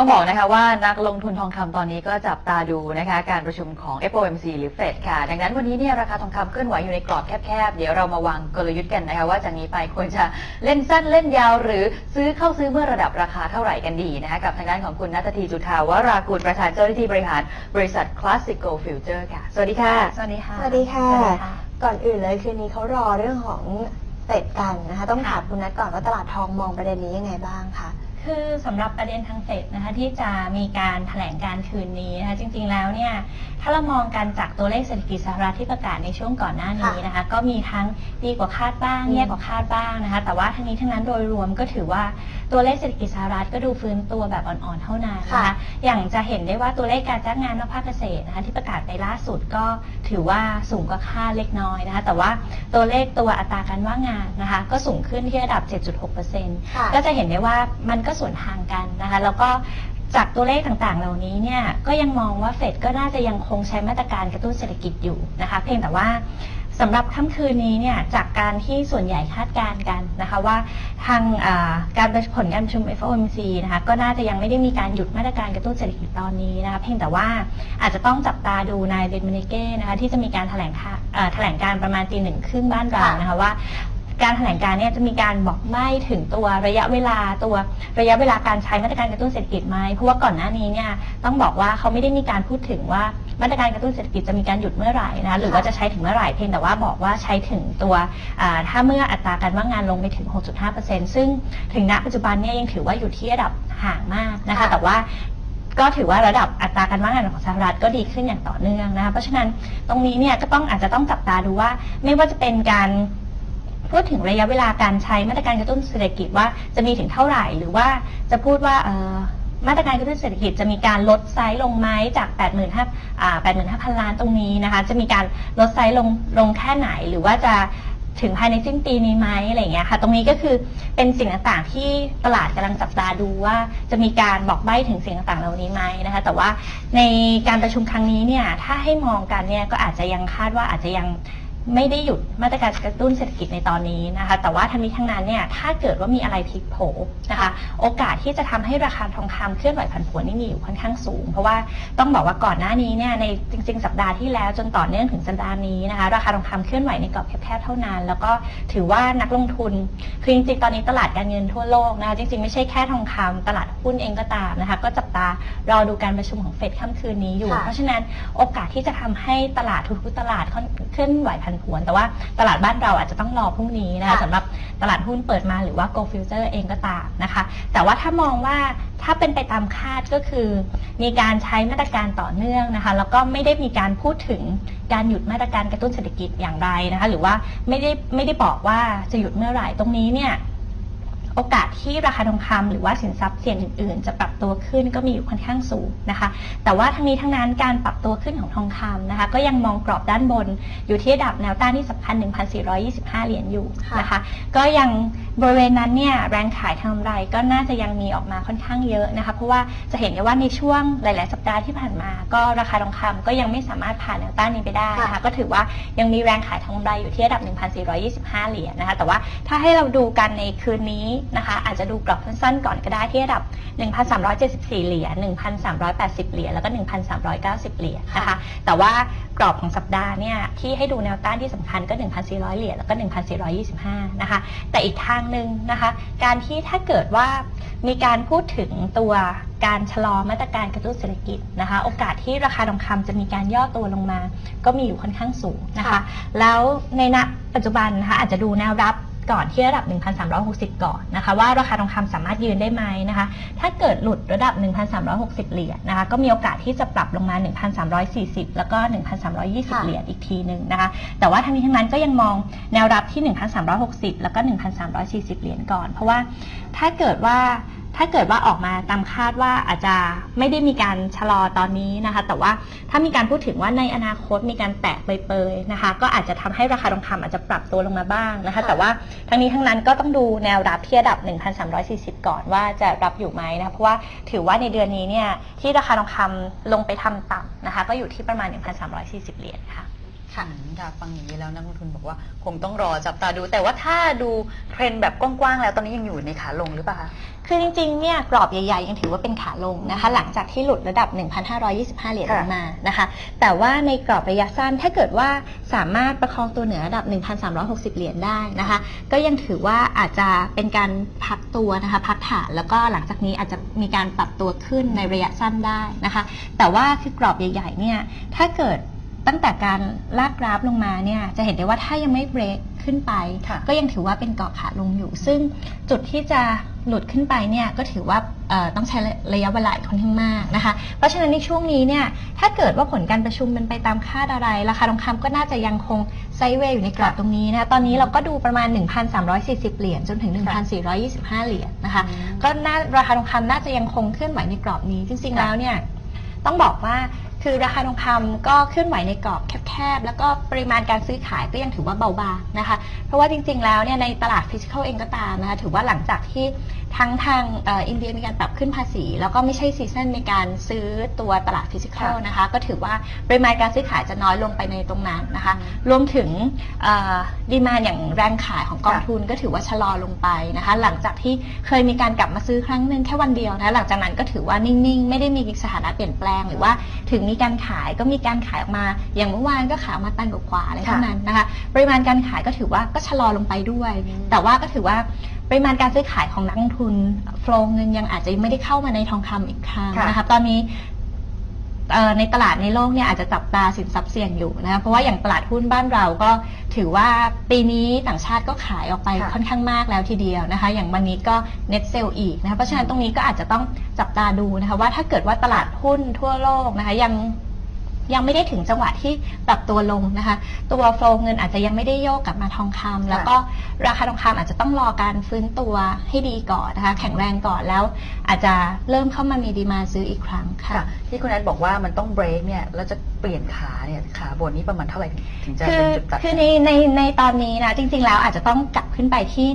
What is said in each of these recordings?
ต้องบอกนะคะว่านักลงทุนทองคำตอนนี้ก็จับตาดูนะคะการประชุมของ FOMC หรือ Fed ค่ะ ดังนั้นวันนี้เนี่ยราคาทองคำเคลื่อนไหวอยู่ในกรอบแคบๆ เดี๋ยวเรามาวางกลยุทธ์กันนะคะว่าจากนี้ไปควรจะเล่นสั้นเล่นยาวหรือซื้อเข้าซื้อเมื่อระดับราคาเท่าไหร่กันดีนะคะกับทางด้านของคุณนัททีจุธาวรากุลประธานเจ้าหน้าที่บริหารบริษัท Classical Future ค่ะ สวัสดีค่ะ สวัสดีค่ะ สวัสดีค่ะ สวัสดีค่ะ ก่อนอื่นเลยคืนนี้เขารอเรื่องของเฟดกันนะคะ ต้องถามคุณนัทก่อนว่าตลาดทองมองประเด็นนี้ยังไงบ้างคะ คือสำหรับประเด็นทางเฟดนะคะที่จะมีการแถลงการคืนนี้นะคะจริงๆแล้วเนี่ยถ้าเรามองกันจากตัวเลขเศรษฐกิจสหรัฐที่ประกาศในช่วงก่อนหน้านี้นะคะก็มีทั้งดีกว่าคาดบ้างอืมแย่กว่าคาดบ้างนะคะแต่ว่าทั้งนี้ทั้งนั้นโดยรวมก็ถือว่าตัวเลขเศรษฐกิจสหรัฐก็ดูฟื้นตัวแบบอ่อนๆเท่านั้นนะคะอย่างจะเห็นได้ว่าตัวเลขการจ้างงานนอกภาคเกษตรนะคะที่ประกาศไปล่าสุดก็ถือว่าสูงกว่าคาดเล็กน้อยนะคะแต่ว่าตัวเลขตัวอัตราการว่างงานนะคะก็สูงขึ้นที่ระดับ 7.6%ค่ะก็จะเห็นได้ว่ามันก็็ส่วนทางกันนะคะ แล้วก็จากตัวเลขต่างๆ เหล่านี้เนี่ยก็ยังมองว่าเฟดก็น่าจะยังคงใช้มาตรการกระตุ้นเศรษฐกิจอยู่นะคะ เพียงแต่ว่าสำหรับค่ำคืนนี้เนี่ยจากการที่ส่วนใหญ่คาดการณ์กันนะคะว่าทางการผลการประชุม FOMC นะคะก็น่าจะยังไม่ได้มีการหยุดมาตรการกระตุ้นเศรษฐกิจตอนนี้นะคะเพียงแต่ว่าอาจจะต้องจับตาดูนายเบนเมเนเก้นะคะที่จะมีการแถลงแถลงการประมาณตีหนึ่งครึ่งบ้านเรานะคะว่า การแถลงการเนี่ยจะมีการบอกใบ้ถึงตัวระยะเวลาตัวระยะเวลาการใช้มาตรการกระตุ้นเศรษฐกิจไหมเพราะว่าก่อนหน้านี้เนี่ยต้องบอกว่าเขาไม่ได้มีการพูดถึงว่ามาตรการกระตุ้นเศรษฐกิจจะมีการหยุดเมื่อไหร่นะหรือว่าจะใช้ถึงเมื่อไหร่เพียงแต่ว่าบอกว่าใช้ถึงตัวถ้าเมื่ออัตราการว่างงานลงไปถึง 6.5%ซึ่งถึงณปัจจุบันเนี่ยยังถือว่าอยู่ที่ระดับห่างมากนะคะค่ะแต่ว่าก็ถือว่าระดับอัตราการว่างงานของสหรัฐก็ดีขึ้นอย่างต่อเนื่องนะคะเพราะฉะนั้นตรงนี้เนี่ยก็ต้องอาจจะต้องจับตาดูว่าไม่ว่าจะเป็นการ พูดถึงระยะเวลาการใช้มาตรการกระตุ้นเศรษฐกิจว่าจะมีถึงเท่าไหร่ หรือว่าจะพูดว่าเมาตรการกระตุ้นเศรษฐกิจจะมีการลดไซส์ลงไหมจาก 85,000อ่า85,000 ล้านตรงนี้นะคะ จะมีการลดไซส์ลงลงแค่ไหน หรือว่าจะถึงภายในสิ้นปีนี้ไหมอะไรเงี้ยค่ะ ตรงนี้ก็คือเป็นสิ่งต่างๆที่ตลาดกำลังจับตาดูว่าจะมีการบอกใบ้ถึงสิ่งต่างๆเหล่านี้ไหมนะคะ แต่ว่าในการประชุมครั้งนี้เนี่ย ถ้าให้มองกันเนี่ยก็อาจจะยังคาดว่าอาจจะยัง ไม่ได้หยุดมาตรการกระตุ้นเศรษฐกิจในตอนนี้นะคะ แต่ว่าทั้งนี้ทั้งนั้นเนี่ยถ้าเกิดว่ามีอะไรพลิกโผนะคะ โอกาสที่จะทำให้ราคาทองคำเคลื่อนไหวผันผวนนี่มีอยู่ค่อนข้างสูง เพราะว่าต้องบอกว่าก่อนหน้านี้เนี่ยในจริง ๆ สัปดาห์ที่แล้วจนต่อเนื่องถึงสัปดาห์นี้นะคะ ราคาทองคำเคลื่อนไหวในกรอบแคบๆเท่านั้น แล้วก็ถือว่านักลงทุนคือจริงๆตอนนี้ตลาดการเงินทั่วโลกนะคะจริงๆไม่ใช่แค่ทองคำตลาดหุ้นเองก็ตามนะคะ ก็จับตารอดูการประชุมของเฟดค่ำคืนนี้อยู่ค่ะเพราะฉะนั้นโอกาสที่จะทำให้ตลาดทุกๆตลาดค่อนเคลื่อนไหวผันผวน แต่ว่าตลาดบ้านเราอาจจะต้องรอพรุ่งนี้นะคะค่ะสำหรับตลาดหุ้นเปิดมาหรือว่า Go Future เองก็ตามนะคะ แต่ว่าถ้ามองว่าถ้าเป็นไปตามคาดก็คือ มีการใช้มาตรการต่อเนื่องนะคะ แล้วก็ไม่ได้มีการพูดถึงการหยุดมาตรการกระตุ้นเศรษฐกิจอย่างไรนะคะ หรือว่าไม่ได้ไม่ได้บอกว่าจะหยุดเมื่อไหร่ตรงนี้เนี่ย โอกาสที่ราคาทองคำหรือว่าสินทรัพย์เสี่ยงอื่นๆ จะปรับตัวขึ้นก็มีอยู่ค่อนข้างสูงนะคะ แต่ว่าทั้งนี้ทั้งนั้นการปรับตัวขึ้นของทองคำนะคะ ก็ยังมองกรอบด้านบนอยู่ที่ระดับแนวต้านที่สำคัญ 1,425 เหรียญอยู่นะคะ ก็ยังบริเวณนั้นเนี่ยแรงขายทางกำไรก็น่าจะยังมีออกมาค่อนข้างเยอะนะคะ เพราะว่าจะเห็นได้ว่าในช่วงหลาย ๆ สัปดาห์ที่ผ่านมา ก็ราคาทองคำก็ยังไม่สามารถผ่านแนวต้านนี้ไปได้นะคะ ก็ถือว่ายังมีแรงขายทางกำไรอยู่ที่ระดับ 1,425 เหรียญนะคะ แต่ว่าถ้าให้เราดูกันในคืนนี้นะคะ อาจจะดูกรอบสั้นๆก่อนก็ได้ที่ระดับ 1,374 เหรียญ 1,380 เหรียญ แล้วก็ 1,390 เหรียญนะคะ แต่ว่ากรอบของสัปดาห์เนี่ยที่ให้ดูแนวต้านที่สำคัญก็ 1,400 เหรียญ แล้วก็ 1,425 นะคะ แต่อีกทางหนึ่งนะคะ การที่ถ้าเกิดว่ามีการพูดถึงตัวการชะลอมาตรการกระตุ้นเศรษฐกิจนะคะ โอกาสที่ราคาทองคำจะมีการย่อตัวลงมา ก็มีอยู่ค่อนข้างสูงนะคะค่ะแล้วในณปัจจุบันนะคะอาจจะดูแนวรับ ก่อนที่ระดับ 1,360 ก่อนนะคะว่าราคาทองคำสามารถยืนได้ไหมนะคะ ถ้าเกิดหลุดระดับ 1,360 เหรียญนะคะก็มีโอกาสที่จะปรับลงมา 1,340 แล้วก็ 1,320ค่ะเหรียญอีกทีหนึ่งนะคะ แต่ว่าทั้งนี้ทั้งนั้นก็ยังมองแนวรับที่ 1,360 แล้วก็ 1,340 เหรียญก่อน เพราะว่าถ้าเกิดว่า ถ้าเกิดว่าออกมาตามคาดว่าอาจจะไม่ได้มีการชะลอตอนนี้นะคะ แต่ว่าถ้ามีการพูดถึงว่าในอนาคตมีการแตะเปยๆนะคะ ก็อาจจะทำให้ราคาทองคำอาจจะปรับตัวลงมาบ้างนะคะ แต่ว่าทั้งนี้ทั้งนั้นก็ต้องดูแนวรับที่ระดับ 1,340 ก่อนว่าจะรับอยู่ไหมนะคะ เพราะว่าถือว่าในเดือนนี้เนี่ยที่ราคาทองคำลงไปทำต่ำนะคะ ก็อยู่ที่ประมาณ 1,340 เหรียญค่ะ ค่ะค่ะฟังอย่างนี้แล้วนักลงทุนบอกว่าคงต้องรอจับตาดู แต่ว่าถ้าดูเทรนด์แบบกว้างๆแล้วตอนนี้ยังอยู่ในขาลงหรือเปล่าคะ คือจริงๆเนี่ยกรอบใหญ่ๆ ยังถือว่าเป็นขาลงนะคะ หลังจากที่หลุดระดับ 1,525 เหรียญค่ะลงมานะคะ แต่ว่าในกรอบระยะสั้นถ้าเกิดว่าสามารถประคองตัวเหนือระดับ 1,360 เหรียญได้นะคะ ก็ยังถือว่าอาจจะเป็นการพักตัวนะคะพักฐานแล้วก็หลังจากนี้อาจจะมีการปรับตัวขึ้นในระยะสั้นได้นะคะ แต่ว่าคือกรอบใหญ่ๆเนี่ยถ้าเกิด ตั้งแต่การลากกราฟลงมาเนี่ยจะเห็นได้ว่าถ้ายังไม่เบรกขึ้นไปค่ะก็ยังถือว่าเป็นกรอบขาลงอยู่ ซึ่งจุดที่จะหลุดขึ้นไปเนี่ยก็ถือว่าเอ่อต้องใช้ระยะเวลาอีกค่อนข้างมากนะคะ เพราะฉะนั้นในช่วงนี้เนี่ยถ้าเกิดว่าผลการประชุมเป็นไปตามคาดอะไร ราคาทองคำก็น่าจะยังคงไซด์เวย์อยู่ในกรอบตรงนี้นะคะตอนนี้เราก็ดูประมาณ 1,340 เหรียญจนถึง 1,425 เหรียญนะคะอืมก็น่าราคาทองคำน่าจะยังคงเคลื่อนไหวในกรอบนี้จริงๆค่ะแล้วเนี่ยต้องบอกว่า คือราคาทองคำก็เคลื่อนไหวในกรอบแคบๆ แล้วก็ปริมาณการซื้อขายก็ยังถือว่าเบาบางนะคะ เพราะว่าจริงๆ แล้วเนี่ยในตลาดฟิสิกอลเองก็ตามนะคะ ถือว่าหลังจากที่ ทั้งทางเอ่ออินเดียมีการปรับขึ้นภาษี แล้วก็ไม่ใช่ซีซันในการซื้อตัวตลาดฟิสิกอลค่ะนะคะ ก็ถือว่าปริมาณการซื้อขายจะน้อยลงไปในตรงนั้นนะคะอืมรวมถึงดีมาอย่างแรงขายของกองค่ะทุนก็ถือว่าชะลอลงไปนะคะ หลังจากที่เคยมีการกลับมาซื้อครั้งหนึ่งแค่วันเดียวนะคะหลังจากนั้นก็ถือว่านิ่ง ๆ ไม่ได้มีสถานะเปลี่ยนแปลงหรือว่าถึงมีการขายก็มีการขายออกมา อย่างเมื่อวานก็ขายออกมาตันกว่าๆอะไรเท่านั้นนะคะ ปริมาณการขายก็ถือว่าก็ชะลอลงไปด้วยอืมแต่ว่าก็ถือว่า ปริมาณการซื้อขายของนักลงทุนโฟลเงินยังอาจจะไม่ได้เข้ามาในทองคำอีกครั้งค่ะนะคะตอนนี้เอ่อในตลาดในโลกเนี่ยอาจจะจับตาสินทรัพย์เสี่ยงอยู่นะคะเพราะว่าอย่างตลาดหุ้นบ้านเราก็ถือว่าปีนี้ต่างชาติก็ขายออกไปค่ะค่อนข้างมากแล้วทีเดียวนะคะ อย่างวันนี้ก็ net sell อีกนะคะเพราะฉะนั้นตรงนี้ก็อาจจะต้องจับตาดูนะคะว่าถ้าเกิดว่าตลาดหุ้นทั่วโลกนะคะยัง ยังไม่ได้ถึงจังหวะที่ปรับตัวลงนะคะ ตัวโฟลเงินอาจจะยังไม่ได้โยกกลับมาทองคำแล้วก็ราคาทองคำอาจจะต้องรอการฟื้นตัวให้ดีก่อนนะคะ แข็งแรงก่อนแล้ว อาจจะเริ่มเข้ามามีดีมาซื้ออีกครั้งค่ะค่ะที่คุณแอดบอกว่ามันต้องเบรกเนี่ยแล้วจะเปลี่ยนขาเนี่ยขาบนนี้ประมาณเท่าไหร่ถึงจะคืเป็อนจุดตัดคือในในในตอนนี้นะจริง ๆ แล้วอาจจะต้องกลับขึ้นไปที่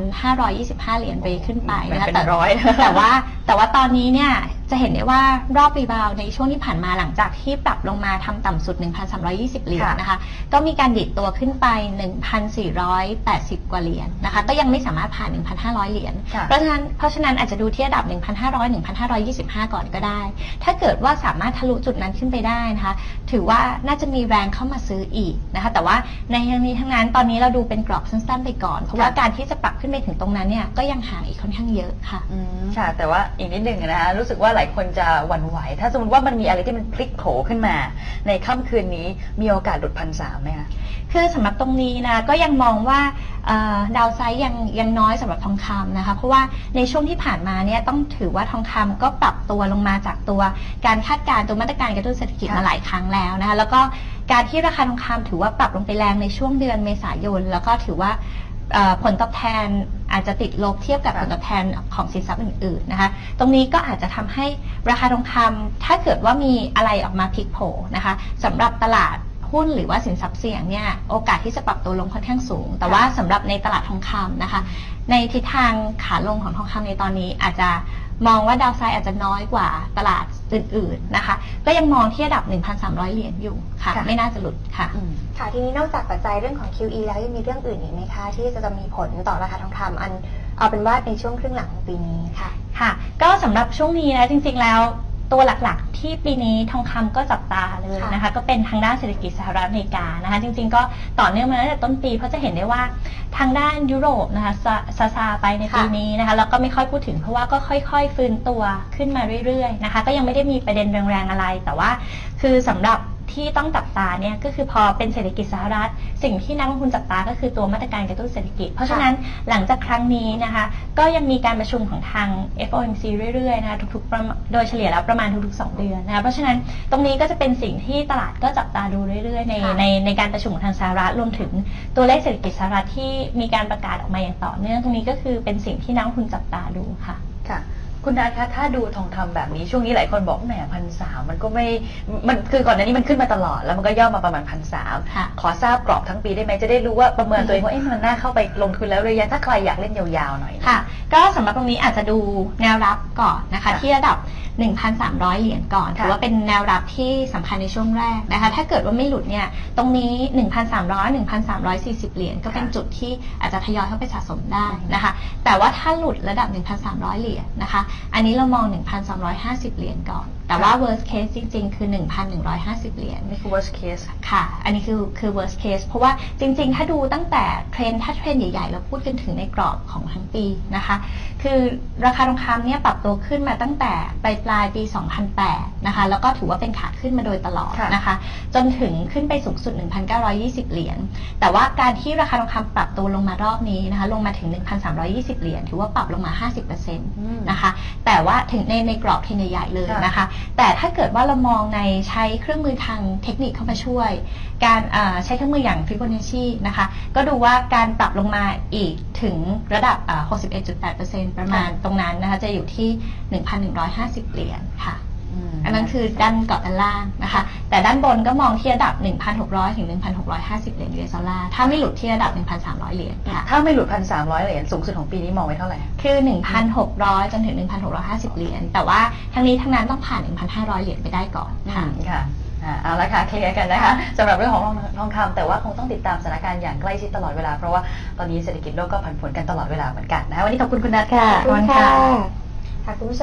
1,525 เหรียญเบรกขึ้นไปนะคะเป็นแต่ร้อยแต่ว่าแต่ว่าตอนนี้เนี่ย จะเห็นได้ว่ารอบรีบาวด์ในช่วงที่ผ่านมาหลังจากที่ปรับลงมาทำต่ำสุด 1,320 เหรียญค่ะนะคะ ก็มีการดิดตัวขึ้นไป 1,480 กว่าเหรียญนะคะ ก็ยังไม่สามารถผ่าน 1,500 เหรียญค่ะเพราะฉะนั้นเพราะฉะนั้นอาจจะดูที่ระดับ 1,500 1,525 ก่อนก็ได้ ถ้าเกิดว่าสามารถทะลุจุดนั้นขึ้นไปได้นะคะ ถือว่าน่าจะมีแรงเข้ามาซื้ออีกนะคะ แต่ว่าในทั้งนี้ทั้งนั้นตอนนี้เราดูเป็นกรอบสั้นๆไปก่อน เพราะว่าค่ะการที่จะปรับขึ้นไปถึงตรงนั้นเนี่ยก็ยังห่างอีกค่อนข้างเยอะค่ะอืมค่ะ แต่ว่าอีกนิดหนึ่งนะคะ รู้สึกว่าหลายคนจะหวั่นไหว ถ้าสมมติว่ามันมีอะไรที่มันพลิกโผขึ้นมา ในค่ำคืนนี้มีโอกาสหลุดพันสามไหมคะคือสำหรับตรงนี้นะก็ยังมองว่าเอ่อดาวไซด์ยังยังน้อยสำหรับทองคำนะคะ เพราะว่าในช่วงที่ผ่านมาเนี่ยต้องถือว่าทองคำก็ปรับตัวลงมาจากตัวการคาดการณ์ตัวมาตรการกระตุ้นเศรษฐกิจค่ะมาหลายครั้งแล้วนะคะแล้วก็การที่ราคาทองคำถือว่าปรับลงไปแรงในช่วงเดือนเมษายน แล้วก็ถือว่าเอ่อผลตอบแทน อาจจะติดลบเทียบกับค่ะผลตอบแทนของสินทรัพย์อื่นๆนะคะ ตรงนี้ก็อาจจะทำให้ราคาทองคำถ้าเกิดว่ามีอะไรออกมาพลิกโผนะคะสำหรับตลาด หุ้นหรือว่าสินทรัพย์เสี่ยงเนี่ยโอกาสที่จะปรับตัวลงค่อนข้างสูง แต่ว่าสำหรับในตลาดทองคำนะคะ ในทิศทางขาลงของทองคำในตอนนี้อาจจะมองว่าดาวไซด์อาจจะน้อยกว่าตลาดอื่นๆนะคะ ก็ยังมองที่ระดับ 1,300 เหรียญอยู่ค่ะค่ะไม่น่าจะหลุดค่ะอืมค่ะ ทีนี้นอกจากปัจจัยเรื่องของ QE แล้วยังมีเรื่องอื่นอีกไหมคะ ที่จะมีผลต่อราคาทองคำอันเอาเป็นว่าในช่วงครึ่งหลังของปีนี้ค่ะ ค่ะ ก็สำหรับช่วงนี้นะจริงๆแล้วตัวหลักๆ ที่ปีนี้ทองคำก็จับตาเลยนะคะ ก็เป็นทางด้านเศรษฐกิจสหรัฐอเมริกานะคะ จริงๆ ก็ต่อเนื่องมาตั้งแต่ต้นปีเพราะจะเห็นได้ว่าทางด้านยุโรปนะคะซาซาซาไปในปีค่ะ นี้นะคะแล้วก็ไม่ค่อยพูดถึงเพราะว่าก็ค่อยๆ ฟื้นตัวขึ้นมาเรื่อยๆนะคะ ก็ยังไม่ได้มีประเด็นแรงๆอะไรแต่ว่า คือสำหรับ ที่ต้องจับตาเนี่ยก็คือพอเป็นเศรษฐกิจสหรัฐ สิ่งที่นักลงทุนจับตาก็คือตัวมาตรการกระตุ้นเศรษฐกิจ เพราะฉะนั้นหลังจากครั้งนี้นะคะก็ยังมีการประชุมของทาง FOMC เรื่อยๆนะคะทุกๆประมาณโดยเฉลี่ยแล้วประมาณทุกๆ 2 เดือนนะคะเพราะฉะนั้นตรงนี้ก็จะเป็นสิ่งที่ตลาดก็จับตาดูเรื่อยๆ ในค่ะในในการประชุมของทางสหรัฐรวมถึงตัวเลขเศรษฐกิจสหรัฐที่มีการประกาศออกมาอย่างต่อเนื่องตรงนี้ก็คือเป็นสิ่งที่นักลงทุนจับตาดูค่ะค่ะ คุณนัทคะถ้าดูทองคำแบบนี้ช่วงนี้หลายคนบอกแหมพันสามมันก็ไม่มันคือก่อนหน้านี้มันขึ้นมาตลอด แล้วมันก็ย่อมาประมาณพันสามค่ะขอทราบกรอบทั้งปีได้ไหมจะได้รู้ว่าประเมินตัวเองว่าเอ๊ะมันน่าเข้าไปลงทุนแล้วหรือยังถ้าใครอยากเล่นยาวๆหน่อยนะค่ะ ก็สำหรับตรงนี้อาจจะดูแนวรับก่อนนะคะค่ะที่ระดับ 1,300 เหรียญก่อนค่ะถือว่าเป็นแนวรับที่สำคัญในช่วงแรกนะคะ ถ้าเกิดว่าไม่หลุดเนี่ยตรงนี้ 1,300 1,340 เหรียญก็เป็นค่ะจุดที่อาจจะทยอยเข้าไปสะสมได้นะคะ แต่ว่าถ้าหลุดระดับ 1,300 เหรียญนะคะอันนี้เรามอง 1,250 เหรียญก่อน แต่ว่า worst case จริง ๆ คือ 1,150 เหรียญนี่คือ worst case ค่ะ อันนี้คือคือ worst case เพราะว่าจริง ๆ ถ้าดูตั้งแต่เทรนด์ถ้าเทรนด์ใหญ่ๆ เราพูดกันถึงในกรอบของทั้งปีนะคะ คือราคาทองคำเนี่ยปรับตัวขึ้นมาตั้งแต่ปลายปลายๆปี 2008 นะคะ แล้วก็ถือว่าเป็นขาขึ้นมาโดยตลอดค่ะนะคะ จนถึงขึ้นไปสูงสุด 1,920 เหรียญ แต่ว่าการที่ราคาทองคำปรับตัวลงมารอบนี้นะคะ ลงมาถึง 1,320 เหรียญ ถือว่าปรับลงมา 50%นะคะ แต่ว่าถึงในในกรอบเทรนด์ใหญ่ๆเลยนะคะ แต่ถ้าเกิดว่าเรามองในใช้เครื่องมือทางเทคนิคเข้ามาช่วย การเอ่อใช้เครื่องมืออย่าง Fibonacci นะคะ ก็ดูว่าการปรับลงมาอีกถึงระดับอ่า61.8%ประมาณตรงนั้นนะคะ จะอยู่ที่ 1,150 เหรียญค่ะม อันนั้นคือด้านเกาะด้านล่างนะคะ แต่ด้านบนก็มองที่ระดับ 1,600 ถึง 1,650 เหรียญ US ดอลลาร์ถ้าไม่หลุดที่ระดับ 1,300 เหรียญค่ะถ้าไม่หลุดพันสามร้อยเหรียญสูงสุดของปีนี้มองไว้เท่าไหร่ คือ 1,600 จนถึง 1,650 เหรียญ แต่ว่าทั้งนี้ทั้งนั้นต้องผ่าน 1,500 เหรียญไปได้ก่อนค่ะค่ะค่ะอ่าเอาละค่ะเคลียร์กันนะคะสำหรับเรื่องของทองคำแต่ว่าคงต้องติดตามสถานการณ์อย่างใกล้ชิดตลอดเวลาเพราะว่าตอนนี้เศรษฐกิจโลกก็ผันผวนกันตลอดเวลาเหมือนกันนะคะวันนี้ขอบคุณคุณนัทค่ะขอบคุณค่ะค่ะคุณผู้ชม